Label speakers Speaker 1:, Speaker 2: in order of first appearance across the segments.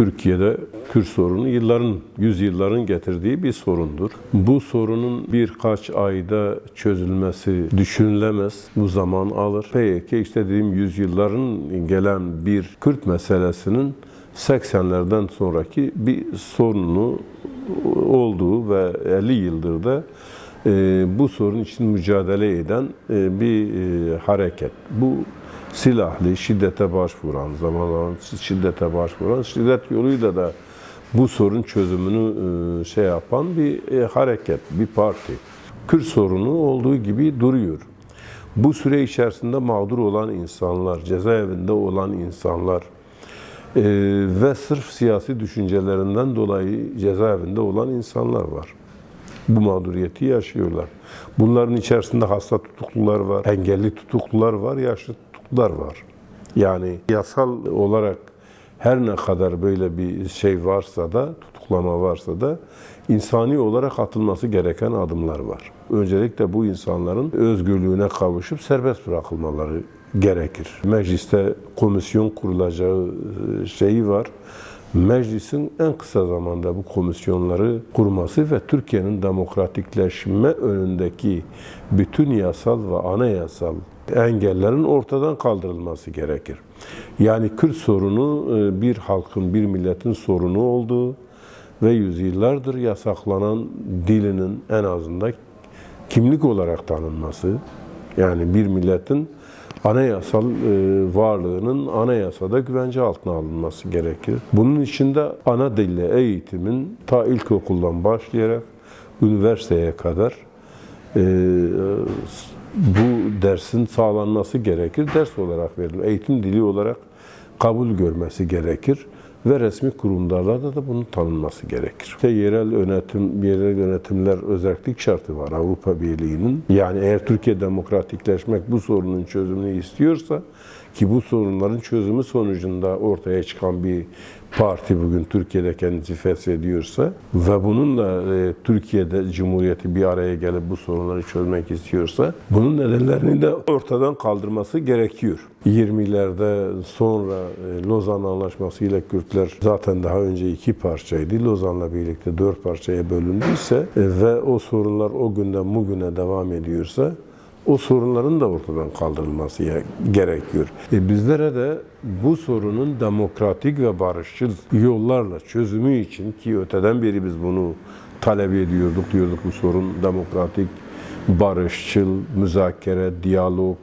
Speaker 1: Türkiye'de Kürt sorunu yılların, yüzyılların getirdiği bir sorundur. Bu sorunun birkaç ayda çözülmesi düşünülemez. Bu zaman alır. PYK işte dediğim yüzyılların gelen bir Kürt meselesinin 80'lerden sonraki bir sorunu olduğu ve 50 yıldır da e, bu sorun için mücadele eden e, bir e, hareket. Bu silahlı, şiddete başvuran, zaman şiddete başvuran, şiddet yoluyla da bu sorun çözümünü e, şey yapan bir e, hareket, bir parti. Kürt sorunu olduğu gibi duruyor. Bu süre içerisinde mağdur olan insanlar, cezaevinde olan insanlar e, ve sırf siyasi düşüncelerinden dolayı cezaevinde olan insanlar var bu mağduriyeti yaşıyorlar. Bunların içerisinde hasta tutuklular var, engelli tutuklular var, yaşlı tutuklular var. Yani yasal olarak her ne kadar böyle bir şey varsa da, tutuklama varsa da insani olarak atılması gereken adımlar var. Öncelikle bu insanların özgürlüğüne kavuşup serbest bırakılmaları gerekir. Mecliste komisyon kurulacağı e, şeyi var. Meclisin en kısa zamanda bu komisyonları kurması ve Türkiye'nin demokratikleşme önündeki bütün yasal ve anayasal engellerin ortadan kaldırılması gerekir. Yani Kürt sorunu e, bir halkın, bir milletin sorunu olduğu ve yüzyıllardır yasaklanan dilinin en azından kimlik olarak tanınması, yani bir milletin anayasal e, varlığının anayasada güvence altına alınması gerekir. Bunun için de ana dille eğitimin ta ilkokuldan başlayarak üniversiteye kadar e, bu dersin sağlanması gerekir. Ders olarak verilir. Eğitim dili olarak kabul görmesi gerekir ve resmi kurumlarda da bunun tanınması gerekir. İşte yerel yönetim, yerel yönetimler özellik şartı var Avrupa Birliği'nin. Yani eğer Türkiye demokratikleşmek bu sorunun çözümünü istiyorsa ki bu sorunların çözümü sonucunda ortaya çıkan bir parti bugün Türkiye'de kendisi feshediyorsa ve bununla e, Türkiye'de Cumhuriyeti bir araya gelip bu sorunları çözmek istiyorsa bunun nedenlerini de ortadan kaldırması gerekiyor. 20'lerde sonra e, Lozan Anlaşması ile Kürtler zaten daha önce iki parçaydı. Lozan'la birlikte dört parçaya bölündüyse e, ve o sorunlar o günden bugüne devam ediyorsa o sorunların da ortadan kaldırılması gerekiyor. E bizlere de bu sorunun demokratik ve barışçıl yollarla çözümü için ki öteden beri biz bunu talep ediyorduk, diyorduk bu sorun demokratik, barışçıl, müzakere, diyalog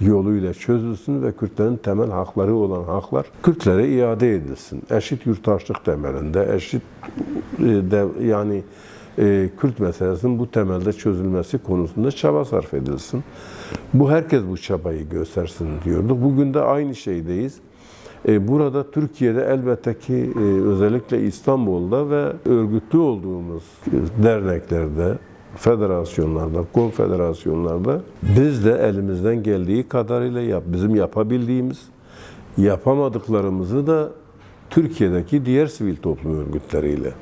Speaker 1: yoluyla çözülsün ve Kürtlerin temel hakları olan haklar Kürtlere iade edilsin. Eşit yurttaşlık temelinde, eşit e, de, yani e, Kürt meselesinin bu temelde çözülmesi konusunda çaba sarf edilsin. Bu herkes bu çabayı göstersin diyorduk. Bugün de aynı şeydeyiz. E, burada Türkiye'de elbette ki e, özellikle İstanbul'da ve örgütlü olduğumuz derneklerde, federasyonlarda, konfederasyonlarda biz de elimizden geldiği kadarıyla yap, bizim yapabildiğimiz, yapamadıklarımızı da Türkiye'deki diğer sivil toplum örgütleriyle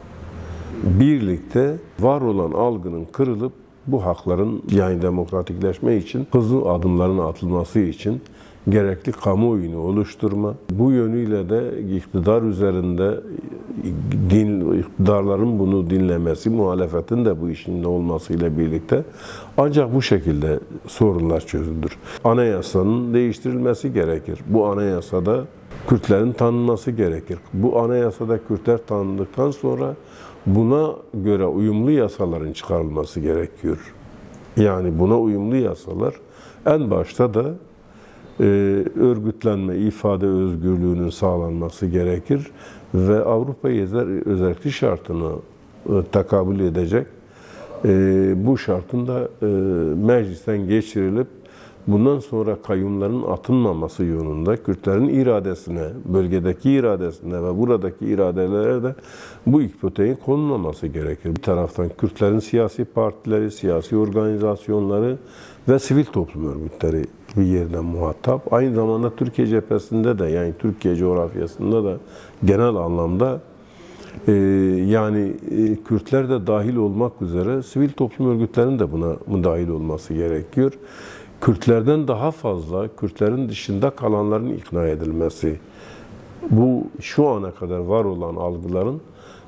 Speaker 1: birlikte var olan algının kırılıp bu hakların yani demokratikleşme için hızlı adımların atılması için gerekli kamuoyunu oluşturma. Bu yönüyle de iktidar üzerinde din, iktidarların bunu dinlemesi, muhalefetin de bu işin olmasıyla birlikte ancak bu şekilde sorunlar çözülür. Anayasanın değiştirilmesi gerekir. Bu anayasada Kürtlerin tanınması gerekir. Bu anayasada Kürtler tanındıktan sonra buna göre uyumlu yasaların çıkarılması gerekiyor. Yani buna uyumlu yasalar en başta da e, örgütlenme, ifade özgürlüğünün sağlanması gerekir ve Avrupa Yezer özellikle şartını e, takabül edecek e, bu şartın da e, meclisten geçirilip bundan sonra kayyumların atılmaması yönünde Kürtlerin iradesine, bölgedeki iradesine ve buradaki iradelere de bu ipoteğin konulmaması gerekir. Bir taraftan Kürtlerin siyasi partileri, siyasi organizasyonları ve sivil toplum örgütleri bir yerden muhatap. Aynı zamanda Türkiye cephesinde de yani Türkiye coğrafyasında da genel anlamda e, yani e, Kürtler de dahil olmak üzere sivil toplum örgütlerinin de buna müdahil olması gerekiyor. Kürtlerden daha fazla Kürtlerin dışında kalanların ikna edilmesi Bu şu ana kadar var olan algıların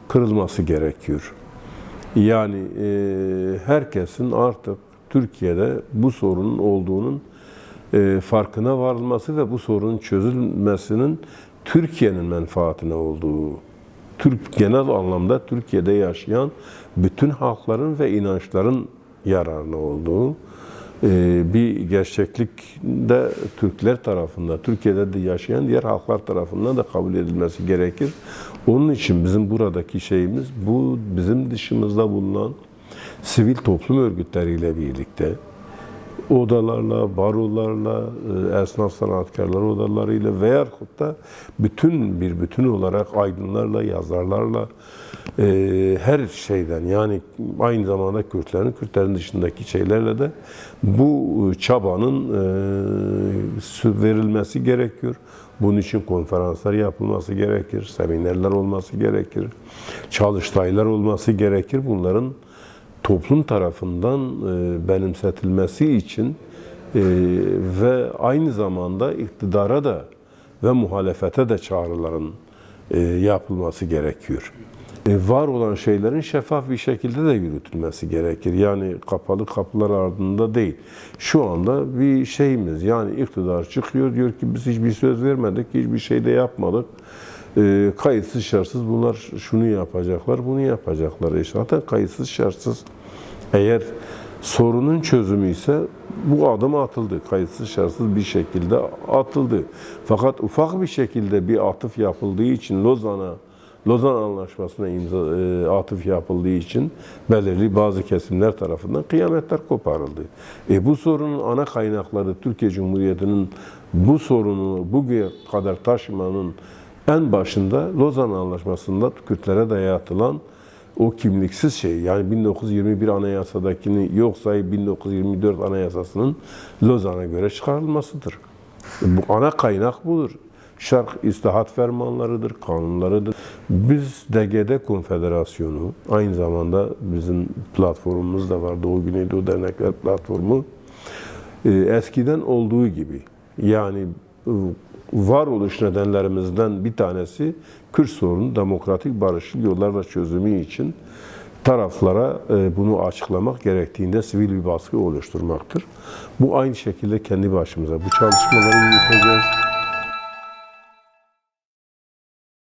Speaker 1: kırılması gerekiyor. Yani e, herkesin artık Türkiye'de bu sorunun olduğunun e, farkına varılması ve bu sorunun çözülmesinin Türkiye'nin menfaatine olduğu, Türk genel anlamda Türkiye'de yaşayan bütün halkların ve inançların yararına olduğu bir gerçeklik de Türkler tarafından, Türkiye'de de yaşayan diğer halklar tarafından da kabul edilmesi gerekir. Onun için bizim buradaki şeyimiz bu bizim dışımızda bulunan sivil toplum örgütleriyle birlikte odalarla, barolarla, e, esnaf sanatkarlar odalarıyla veya da bütün bir bütün olarak aydınlarla, yazarlarla e, her şeyden yani aynı zamanda Kürtlerin, Kürtlerin dışındaki şeylerle de bu çabanın e, verilmesi gerekiyor. Bunun için konferanslar yapılması gerekir, seminerler olması gerekir, çalıştaylar olması gerekir. Bunların toplum tarafından e, benimsetilmesi için e, ve aynı zamanda iktidara da ve muhalefete de çağrıların e, yapılması gerekiyor. E, var olan şeylerin şeffaf bir şekilde de yürütülmesi gerekir. Yani kapalı kapılar ardında değil. Şu anda bir şeyimiz yani iktidar çıkıyor diyor ki biz hiçbir söz vermedik, hiçbir şey de yapmadık. E, kayıtsız şartsız bunlar şunu yapacaklar, bunu yapacaklar. E zaten kayıtsız şartsız eğer sorunun çözümü ise bu adım atıldı. Kayıtsız şartsız bir şekilde atıldı. Fakat ufak bir şekilde bir atıf yapıldığı için Lozan'a Lozan Anlaşması'na imza, e, atıf yapıldığı için belirli bazı kesimler tarafından kıyametler koparıldı. E, bu sorunun ana kaynakları Türkiye Cumhuriyeti'nin bu sorunu bugüne kadar taşımanın en başında Lozan Anlaşması'nda Kürtlere dayatılan o kimliksiz şey yani 1921 anayasadakini yok sayıp 1924 anayasasının Lozan'a göre çıkarılmasıdır. Bu ana kaynak budur. Şark İstihat Fermanlarıdır, kanunlarıdır. Biz DGD Konfederasyonu, aynı zamanda bizim platformumuz da var, Doğu Güneydoğu Dernekler Platformu. Ee, Eskiden olduğu gibi, yani e, varoluş nedenlerimizden bir tanesi Kürt sorunu demokratik barışçıl yollarla çözümü için taraflara e, bunu açıklamak gerektiğinde sivil bir baskı oluşturmaktır. Bu aynı şekilde kendi başımıza bu çalışmaları yürüteceğiz.